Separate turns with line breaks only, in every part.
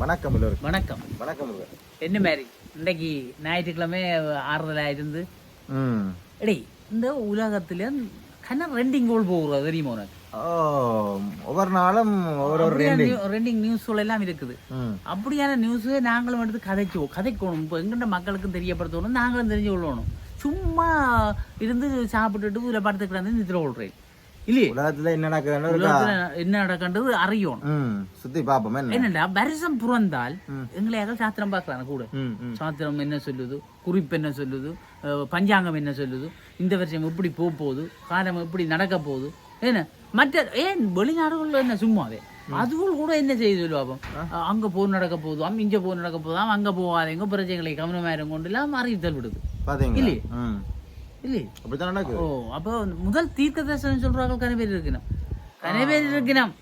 வணக்கம் எல்லோருக்கும்.
வணக்கம்.
வணக்கம்.
என்ன மாதிரி? இன்னைக்கு ஞாயிற்றுக்கிழமை ஆறுதலா இருந்து எடே இந்த உலகத்துல கண்ண ரெண்டிங் கோல் போகுது தெரியுமா உனக்கு?
ஒவ்வொரு நாளும் ஒவ்வொரு
ரெண்டிங் நியூஸ்கள் எல்லாம் இருக்குது. அப்படியான நியூஸ் நாங்களும் எடுத்து கதைக்குவோம் கதைக்கணும். இப்போ எங்கிட்ட மக்களுக்கும் தெரியப்படுத்தணும் நாங்களும் தெரிஞ்சு கொள்ளணும் சும்மா இருந்து சாப்பிட்டுட்டு இதில் படுத்து கிடந்து நித்திர கொள்றேன். இல்லையே?
உலகத்துல என்ன
உலகத்துல என்ன நடக்கின்றது அறியணும்.
ம் சுத்தி பாப்போம் என்ன?
என்னடா வருஷம் புறந்தால் எங்களையாக சாத்திரம் பார்க்கறாங்க கூட? சாத்திரம் என்ன சொல்லுது? குறிப்பு என்ன சொல்லுது? பஞ்சாங்கம் என்ன சொல்லுது? இந்த வருஷம் எப்படி போக போகுது? காலம் எப்படி நடக்க போகுது? என்ன? மற்ற ஏன் வெளிநாடுகள்ல என்ன சும்மாவே அதுகள் கூட என்ன செய்ய சொல்லுவாப்போம்? அங்க போர் நடக்க போதும் இங்க போர் நடக்க போதாம் அங்க போகாதீங்க பிரச்சனைகளை கவனமாயிரம் கொண்டு எல்லாம் அறிவித்தல் விடுது. இல்லையே.
ம்
இல்லையே?
அப்படித்தான் நடக்குது.
ஓ அப்போ முதல் தீர்க்க தரிசனம் சொல்றாங்க கன பேர் இருக்கணும் கன பேர் இருக்கணும்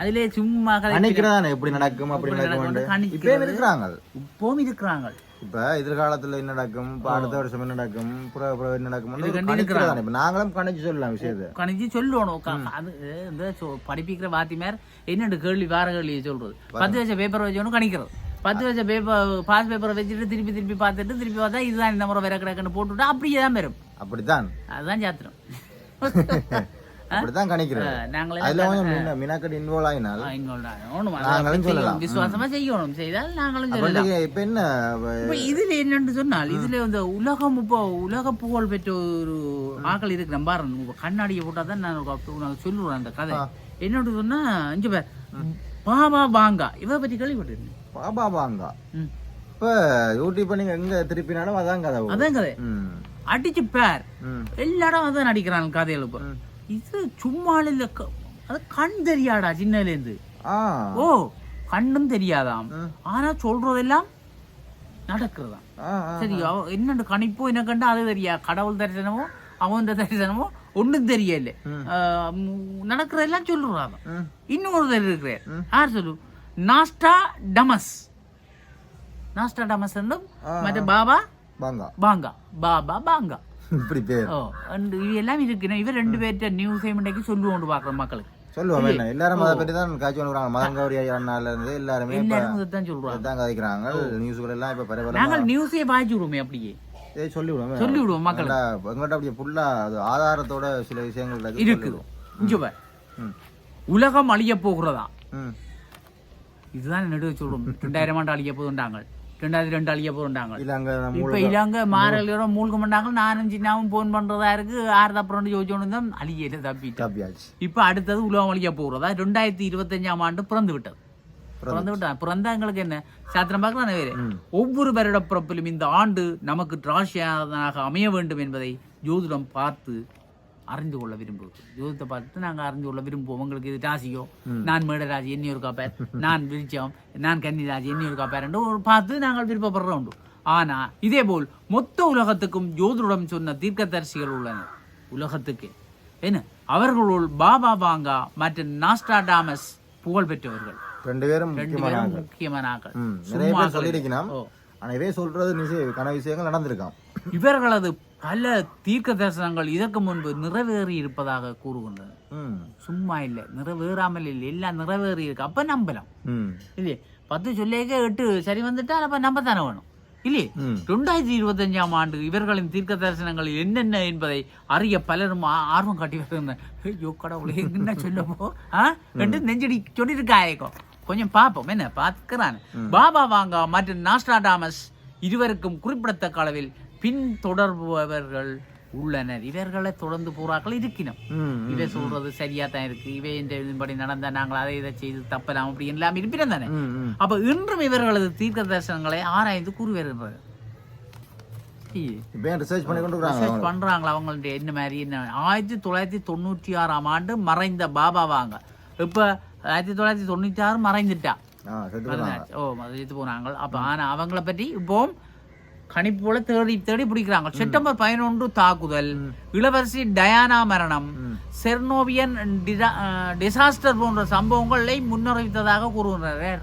அதிலே சும்மா கதை
கணிக்கிறதானே? எப்படி நடக்கும்? அப்படி நடக்கும். இப்பயும் இருக்கிறாங்க.
இப்பவும் இருக்கிறாங்க.
இப்ப எதிர்காலத்துல என்ன நடக்கும்? இப்ப அடுத்த வருஷம் என்ன நடக்கும்? புற புற என்ன நடக்கும் இப்ப நாங்களும் கணிச்சு சொல்லலாம் விஷயத்தை.
கணிச்சு சொல்லணும் அது இந்த படிப்பிக்கிற வாத்திமார் என்னென்று கேள்வி வார கேள்வியை சொல்றது. பத்து வச்ச பேப்பர் வச்சோன்னு கணிக்கிறது. பத்து வச்ச பேப்பர் பாஸ் பேப்பரை வச்சுட்டு திருப்பி திருப்பி பார்த்துட்டு திருப்பி பார்த்தா இதுதான் இந்த முறை வேற கிடக்குன்னு போட்டுவிட்டா அப்படியே தான் வரும்.
அப்படித்தான்.
அதுதான் சாத்திரம்.
அப்படித்தான் கணிக்கிறது.
நாங்களே
அதுல கொஞ்சம் மின்ன- மினக்கடி இன்வால்வ் ஆயினால்
ஒண்ணும்
நாங்களும் சொல்லலாம்.
விசுவாசமா செய்யணும். செய்தால் நாங்களும் சொல்லலாம்.
இப்ப என்ன
இதுல என்னன்னு சொன்னால் இதுல இந்த உலகம் இப்போ உலக புகழ் பெற்ற ஒரு ஆக்கள் இருக்கு பாருங்க கண்ணாடியை போட்டா தான் நான் உனக்கு சொல்லுவேன் அந்த கதை. என்னன்னு சொன்னா இங்க பாபா பாங்கா. இவ பத்தி கேள்விப்பட்டிருக்கேன்
பாபா வாங்க
ம்.
இப்ப யூடியூப் நீங்க எங்க திருப்பினாலும் அதான் கதை.
அதான் கதை. அடிச்சு பேர்.
ம்.
எல்லா இடம் அதான் நடிக்கிறாங்க கதையில இப்போ. இது சும்மா இல்ல அது கண் தெரியாடா சின்னல இருந்து
ஆ.
ஓ கண்ணும் தெரியாதாம். ஆனா சொல்றதெல்லாம் நடக்கிறதாம். சரி என்னண்டு கணிப்போ என்ன கண்டா அது தெரியா? கடவுள் தரிசனமோ அவன் தரிசனமோ ஒண்ணும் தெரியல. நடக்கிறதெல்லாம் சொல்றாங்க
ம்.
இன்னொருத்தர் இருக்கிறார் யார் சொல்லு? நாஸ்டா டமஸ் நாஸ்டா டமஸ் மற்ற பாபா?
வாங்க
பாங்கா. பாபா பாங்கா.
இப்படி பேர்.
ஓ இவ எல்லாம் இருக்கு இவர் ரெண்டு பேர்ட்ட நியூஸ் இன்றைக்கு சொல்லுவோண்டு பாக்குற மக்களுக்கு.
சொல்லுவோம் என்ன? எல்லாரும் அதை பற்றி தான் காட்சி வந்துக்கிறாங்க மதன் கௌரி அண்ணால இருந்து எல்லாருமே
இதைத்தான் சொல்றாங்க.
தான் கதைக்கிறாங்க. நியூஸ்கள் எல்லாம் இப்ப பரவாயில்ல
நாங்கள் நியூஸே பாய்ச்சி விடுவோமே அப்படியே.
ஏய் சொல்லி விடுவோம்
சொல்லி விடுவோம் மக்கள்
எங்கள்கிட்ட அப்படியே ஃபுல்லா அது ஆதாரத்தோட சில விஷயங்கள் இருக்கு
இருக்குது. இங்க. உலகம் அழிய போகிறதா? இதுதான் நடுவே சொல்றோம் ரெண்டாயிரம் ஆண்டு அழிய போதுண்டாங்க. ரெண்டாயிரத்தி ரெண்டு அழிய போதுண்டாங்க. இப்ப இலங்கை மாறலியோட மூழ்க மாட்டாங்க. நானும் சின்னாவும் போன் பண்றதா இருக்கு. ஆறு அப்புறம் யோசிச்சோன்னு தான் அழியல தப்பிட்டு
தப்பியாச்சு.
இப்ப அடுத்தது உலகம் அழிய போகிறதா ரெண்டாயிரத்தி இருபத்தஞ்சாம் ஆண்டு பிறந்து விட்டது. பிறந்து விட்டான் பிறந்தா எங்களுக்கு என்ன? சாத்திரம் பார்க்கலாம் வேறு. ஒவ்வொரு வருட பிறப்பிலும் இந்த ஆண்டு நமக்கு ராசியாக அமைய வேண்டும் என்பதை ஜோதிடம் பார்த்து அறிந்து கொள்ள விரும்புவது ஜோதிடத்தை பார்த்து நாங்க அறிந்து கொள்ள விரும்புவோம். உங்களுக்கு இது ராசியோ? நான் மேடராசி எண்ணி ஒரு காப்பேர். நான் விருச்சம் நான் கன்னிராசி எண்ணி ஒரு காப்பேர் என்று ஒரு பார்த்து நாங்கள் விருப்பப்படுறோம் உண்டு. ஆனா இதே போல் மொத்த உலகத்துக்கும் ஜோதிடம் சொன்ன தீர்க்கதரிசிகள் உள்ளனர் உலகத்துக்கு. என்ன? அவர்களுள் பாபா பாங்கா மற்றும் நாஸ்டாடாமஸ் புகழ் பெற்றவர்கள்.
ரெண்டு பேரும் முக்கியமான.
முக்கியமான.
ஆனா இவே சொல்றது கன விஷயங்கள் நடந்திருக்காம்.
இவர்களது பல தீர்க்க தரிசனங்கள் இதற்கு முன்பு நிறைவேறி இருப்பதாக கூறுகின்றன சும்மா இல்லை நிறைவேறாமல் இல்லை. எல்லாம் நிறைவேறி இருக்கு. அப்ப நம்பலாம். இல்லையே? பத்து சொல்லேக்க எட்டு சரி வந்துட்டா அப்ப நம்ப தானே வேணும்? இல்லையே. ரெண்டாயிரத்தி இருபத்தஞ்சாம் ஆண்டு இவர்களின் தீர்க்க தரிசனங்கள் என்னென்ன என்பதை அறிய பலரும் ஆர்வம் காட்டி வருகின்றனர். ஐயோ கடவுளே என்ன சொல்லப்போ ஆ? என்று நெஞ்சடி சொல்லியிருக்காயக்கோ? கொஞ்சம் பார்ப்போம் என்ன? பார்க்கிறான். பாபா வாங்கா மற்றும் நாஸ்டாடாமஸ் இருவருக்கும் குறிப்பிடத்தக்க அளவில் பின் தொடர்பவர்கள் உள்ளனர். இவர்களை தொடர்ந்து போறாக்கள் இருக்கணும் இவ சொல்றது சரியா தான் இருக்கு. இவ இந்த இதன்படி நடந்தா நாங்கள் அதை இதை செய்து தப்பலாம். அப்படி எல்லாம் இருப்பினம் தானே? அப்ப இன்றும் இவர்களது தீர்க்க தரிசனங்களை ஆராய்ந்து கூறி பண்றாங்களா என்ன மாதிரி என்ன? ஆயிரத்தி தொள்ளாயிரத்தி தொண்ணூற்றி ஆறாம் ஆண்டு மறைந்த பாபா வாங்க. இப்ப ஆயிரத்தி தொள்ளாயிரத்தி தொண்ணூற்றி ஆறு மறைந்துட்டா. ஓ மதியத்து போனாங்க. அப்ப ஆனா அவங்கள பற்றி இப்போ கணிப்புல தேடி தேடி பிடிக்கிறாங்க. செப்டம்பர் பதினொன்று தாக்குதல். இளவரசி டயானா மரணம். செர்னோவியன் டிசாஸ்டர் போன்ற சம்பவங்களை முன்னறிவித்ததாக கூறுகிறார்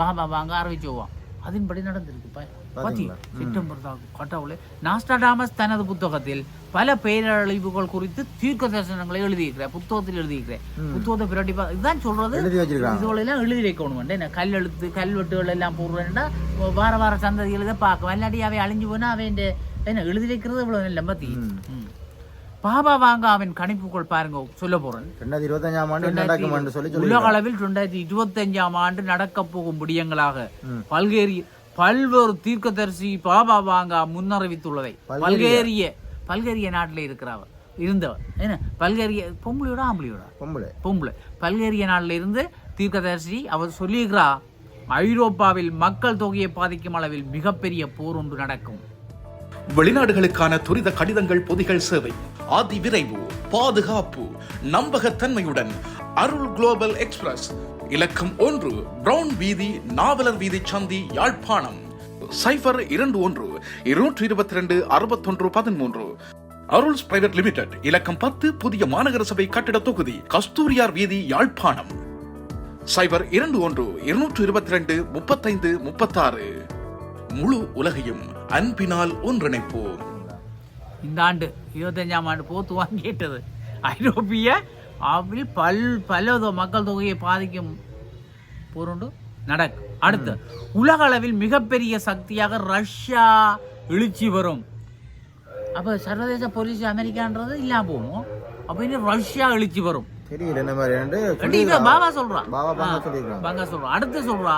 பாபா வாங்க ஆரம்பிச்சுவோம் அதன்படி நடந்திருக்கு பத்தி செப்டம்பர் தாக்கு கட்டாவுல. நாஸ்டாடாமஸ் தனது புத்தகத்தில் பல பேரழிவுகள் குறித்து தீர்க்க தரிசனங்களை எழுதியிருக்கிறார். புத்தகத்தில் எழுதியிருக்கிறேன் புத்தகத்தை பிரட்டி பா- இதுதான் சொல்றது. இதுகளெல்லாம் எழுதி வைக்கணும் என்ன கல்லெழுத்து கல்வெட்டுகள் எல்லாம் போடுறேன்டா வார வார சந்ததிகளை பார்க்க. இல்லாட்டி அவை அழிஞ்சு போனா அவன் என்ன எழுதி வைக்கிறது இவ்வளவு இல்லை பத்தி. பாபா வாங்க அவன் கணிப்புகள் பாருங்க சொல்ல போறேன்.
ரெண்டாயிரத்தி இருபத்தஞ்சாம் ஆண்டு என்ன நடக்கும்னு சொல்லி சொல்லி
உலக அளவில் ரெண்டாயிரத்தி இருபத்தஞ்சாம் ஆண்டு நடக்க போகும் விடயங்களாக பல்கேரி பல்வேறு தீர்க்கதரிசி பாபா வாங்க முன்னறிவித்துள்ளதை. பல்கேரிய. பல்கேரிய நாட்டில் இருக்கிறவர் இருந்தவர். என்ன? பல்கேரிய பொம்பளையோட ஆம்பளையோட?
பொம்பளை.
பொம்பளை. பல்கேரிய நாட்டில் இருந்து தீர்க்கதரிசி அவர் சொல்லியிருக்கிறா ஐரோப்பாவில் மக்கள் தொகையை பாதிக்கும் அளவில் மிகப்பெரிய போர் ஒன்று நடக்கும்.
வெளிநாடுகளுக்கான துரித கடிதங்கள் பொதிகள் சேவை. அதி விரைவு பாதுகாப்பு நம்பகத்தன்மையுடன் அருள் குளோபல் எக்ஸ்பிரஸ் இலக்கம் ஒன்று பிரவுன் வீதி நாவலர் வீதி சந்தி யாழ்ப்பாணம். சைபர் இரண்டு ஒன்று இருநூற்றி இருபத்தி ரெண்டு அறுபத்தொன்று பதிமூன்று. அருள்ஸ் பிரைவேட் லிமிடெட் இலக்கம் பத்து புதிய மாநகர சபை கட்டிட தொகுதி கஸ்தூரியார் வீதி யாழ்ப்பாணம். சைபர் இரண்டு ஒன்று இருநூற்று இருபத்தி ரெண்டு முப்பத்தைந்து முப்பத்தாறு. முழு உலகையும் அன்பினால் ஒன்றிணைப்போம்.
இந்த ஆண்டு இருபத்தஞ்சாம் ஆண்டு போத்து வாங்கிட்டது. ஐரோப்பிய அவில் பல் பல மக்கள் தொகையை பாதிக்கும் பொருண்டு. நடக்கும் அடுத்து. உலக அளவில் மிகப்பெரிய சக்தியாக ரஷ்யா எழுச்சி வரும். அப்ப சர்வதேச போலீஸ் அமெரிக்கான்றது இல்லாம போகும்? அப்ப இன்னும் ரஷ்யா எழுச்சி வரும். பாபா சொல்றா.
பாபா
சொல்றா. அடுத்து சொல்றா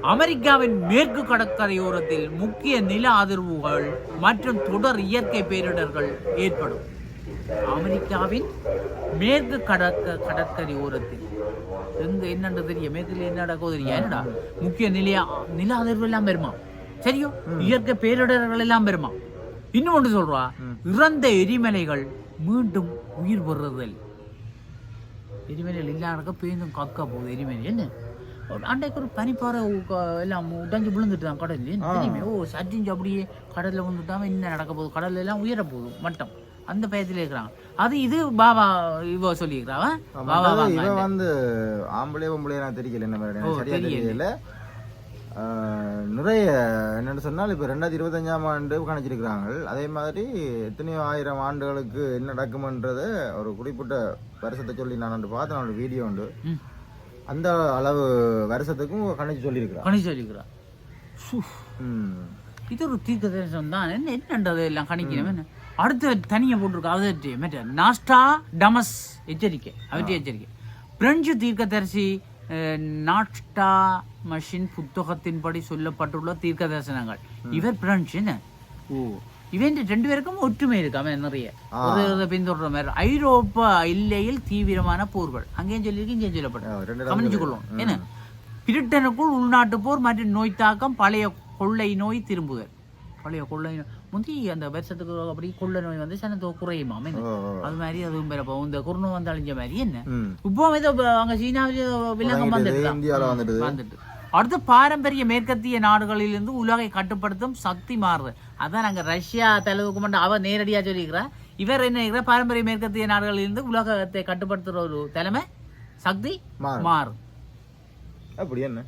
அமெரிக்காவின் மேற்கு கடற்கரையோரத்தில் முக்கிய நில அதிர்வுகள் மற்றும் தொடர் இயற்கை பேரிடர்கள் ஏற்படும். அமெரிக்காவின் மேற்கு கடற்க கடற்கரை ஓரத்தில். எங்க என்னன்னு தெரியும்? மேற்குல என்ன நடக்கும் தெரியும் என்னடா? முக்கிய நிலைய? நில அதிர்வு எல்லாம் வருமா சரியோ? இயற்கை பேரிடர்கள் எல்லாம் வருமா இன்னும் ஒன்று சொல்றா இறந்த எரிமலைகள் மீண்டும் உயிர் பெறுதல் எரிமலைகள் இல்லாத பேருந்தும் கக்க போகுது எரிமலை என்ன? அன்றைக்கு ஒரு பனிப்பாறை எல்லாம் உடைஞ்சு விழுந்துட்டு தான் கடல்ல தெரியுமே? ஓ சட்டிஞ்சு அப்படியே கடல்ல விழுந்துட்டாம என்ன நடக்க போகுது? கடல்ல எல்லாம் உயர போகுது மட்டம். அந்த பயத்துல இருக்கிறாங்க அது இது பாபா இவ சொல்லியிருக்கிறா பாபா
இவன் வந்து ஆம்பளை பொம்பளை எனக்கு தெரியல என்ன சரியா
தெரியல.
நிறைய என்னன்னு சொன்னால் இப்போ ரெண்டாயிரத்தி இருபத்தஞ்சாம் ஆண்டு கணிச்சிருக்கிறாங்க அதே மாதிரி எத்தனையோ ஆயிரம் ஆண்டுகளுக்கு என்ன நடக்கும்ன்றதை ஒரு குறிப்பிட்ட வருஷத்தை சொல்லி நான் ஒன்று பார்த்தேன். ஒரு வீடியோ உண்டு. அந்த அளவு வருஷத்துக்கும் கணிச்சு சொல்லியிருக்கிறான்.
கணி சொல்லிக்கிறா சு,
ம்.
இது ஒரு தீர்க்க தரிசனம் தான். என்ன என்னன்றது எல்லாம் கணிக்கணும். என்ன? அடுத்து தனியாக போட்டிருக்கா. அது மற்ற நாஸ்டா டமஸ் எச்சரிக்கை. அவற்றை எச்சரிக்கை. பிரெஞ்சு தீர்க்கதரிசி நாஸ்டா மஷின் புத்தகத்தின்படி சொல்லப்பட்டுள்ள தீர்க்க தரிசனங்கள் இவர் பிரெஞ்சு என்ன? ஓ. இவன் ரெண்டு பேருக்கும் ஒற்றுமை இருக்கு. அவன் நிறைய. ஒரு ஒரு பின்தொடர மாதிரி ஐரோப்பா எல்லையில் தீவிரமான போர்கள். அங்கேயும் சொல்லியிருக்கு இங்கேயும்
ஆ,
சொல்லப்பட்டது
ரெண்டு இடம்
கவனிச்சு கொள்ளும் என்ன? பிரிட்டனுக்குள் உள்நாட்டு போர் மற்றும் நோய் தாக்கம் பழைய கொள்ளை நோய் திரும்புதல். பழைய கொள்ளை நோய். முந்தி அந்த வருஷத்துக்கு அப்படி கொள்ளை நோய் வந்து சனத்தோ குறையுமாம் என்ன. அது மாதிரி அதுவும் பிறப்போம் இந்த குருணை வந்து அழிஞ்ச மாதிரி என்ன? இப்போ ஏதோ அங்க சீனாவிலே விலங்கம் வந்துட்டு வந்துட்டு. அடுத்து பாரம்பரிய மேற்கத்திய நாடுகளிலிருந்து உலகை கட்டுப்படுத்தும் சக்தி மாறுது அதான் நாங்க ரஷ்யா தலைவுக்கு மட்டும் அவ நேரடியா சொல்லிக்கிறா இவர் என்ன பாரம்பரிய மேற்கத்திய நாடுகளிலிருந்து உலகத்தை கட்டுப்படுத்துற ஒரு தலைமை சக்தி
மாறும்.
மாறும்
அப்படி என்ன?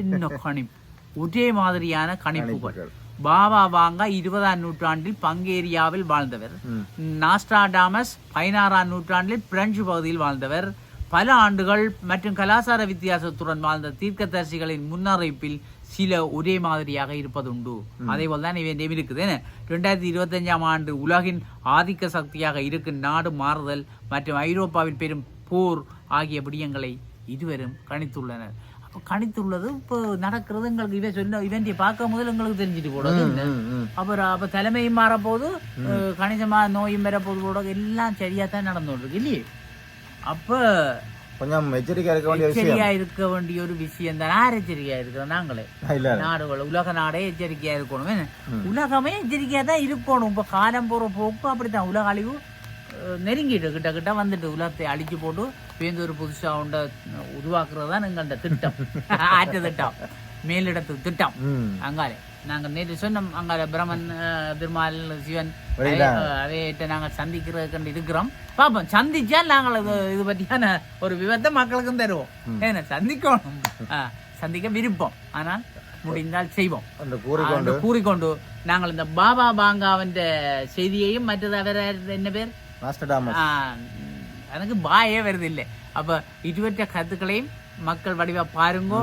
என்ன கணிப்பு. ஒரே மாதிரியான கணிப்புகள். பாபா வாங்க இருபதாம் நூற்றாண்டில் பங்கேரியாவில் வாழ்ந்தவர்.
ம்.
நாஸ்ட்ராடாமஸ் பதினாறாம் நூற்றாண்டில் பிரெஞ்சு பகுதியில் வாழ்ந்தவர். பல ஆண்டுகள் மற்றும் கலாச்சார வித்தியாசத்துடன் வாழ்ந்த தீர்க்கதரிசிகளின் முன்னறிவிப்பில் சில ஒரே மாதிரியாக இருப்பதுண்டு. அதே போல் தான் இவன் இருக்குது. ரெண்டாயிரத்தி இருபத்தஞ்சாம் ஆண்டு உலகின் ஆதிக்க சக்தியாக இருக்கும் நாடு மாறுதல் மற்றும் ஐரோப்பாவில் பெரும் போர் ஆகிய விடயங்களை இருவரும் கணித்துள்ளனர். கணித்துள்ளது. இப்போ நடக்கிறது எங்களுக்கு இவன் சொன்ன இவன்றை பார்க்கும் முதல் எங்களுக்கு தெரிஞ்சுட்டு போடுறது. அப்புறம் அப்போ தலைமையும் மாறப்போகுது அஹ், கணிசமாக நோயும் வரப்போது கூட எல்லாம் சரியாக தான் நடந்து இருக்கு இல்லையே? அப்போ
கொஞ்சம் எச்சரிக்கையா இருக்க வேண்டிய
எச்சரிக்கையா இருக்க வேண்டிய ஒரு விஷயம் தான். யார் எச்சரிக்கையா இருக்கிறோம்? நாங்களே. நாடுகள் உலக நாடே எச்சரிக்கையா இருக்கணும்? உலகமே எச்சரிக்கையா தான் இருக்கணும். இப்ப காலம் போற போக்கு அப்படித்தான். உலக அழிவு நெருங்கிட்டு கிட்ட கிட்ட வந்துட்டு உலகத்தை அழிச்சு போட்டு பேருந்து ஒரு புதுசா உண்ட உருவாக்குறது தான் எங்கள்ட திட்டம். ஆற்று திட்டம். மேலிடத்து திட்டம். அங்காலே நாங்க நேற்று சொன்னோம் அங்கால பிரம்மன் அஹ், திருமால் சிவன். அவையிட்ட நாங்கள் சந்திக்கிறதுக்கு இருக்கிறோம். பாப்போம் சந்திச்சா நாங்கள் இது இது பற்றியான ஒரு விவரத்தை மக்களுக்கும் தருவோம். ஏன்னா சந்திக்கணும். சந்திக்க விருப்பம். ஆனால் முடிந்தால் செய்வோம்.
கூறிக்கொண்டு.
நாங்கள் இந்த பாபா பாங்காவின் செய்தியையும் மற்றது அவர் என்ன பேர்? எனக்கு பாயே வருது இல்லை அப்ப இதுவற்ற கருத்துக்களையும் மக்கள் வடிவா பாருங்க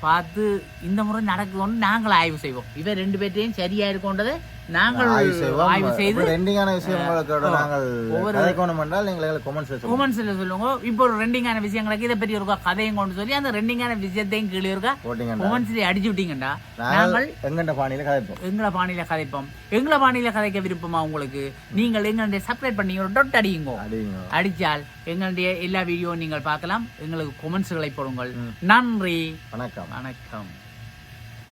பார்த்து இந்த முறை நடக்குதுன்னு நாங்கள் ஆய்வு செய்வோம் இவ ரெண்டு பேர்ட்டையும் சரியா இருக்கோன்றதை நாங்கள்
ஆய்வு
செய்து
இப்படி ரெண்டிங்கான விஷயங்களோட நாங்கள்
ஒவ்வொரு-
கதைக்கணும் என்றால் நீங்கள் எங்களுக்கு கொமெண்ட்ஸ் சொல்லுங்க
கொமெண்ட்ஸ்ல சொல்லுங்க. இப்போ ஒரு ரெண்டிங்கான விஷயங்களுக்கு இதை பற்றி இருக்கா கதையும் கொண்டு சொல்லி அந்த ரெண்டிங்கான விஷயத்தையும் கீழே இருக்கா கொமெண்ட்ஸ்ல அடிச்சு விட்டீங்கடா
நாங்கள் எங்கண்ட பாணியில கதைப்போம்.
எங்களை பாணியில கதைப்போம். எங்களை பாணியில கதைக்க விருப்பமா உங்களுக்கு? நீங்கள் எங்களுடைய சப்ஸ்கிரைப் பண்ணி ஒரு டொட் அடியுங்க. அடிச்சால் எங்களுடைய எல்லா வீடியோ நீங்கள் பார்க்கலாம். எங்களுக்கு கொமெண்ட்ஸ்களை போடுங்கள். நன்றி.
வணக்கம்.
வணக்கம்.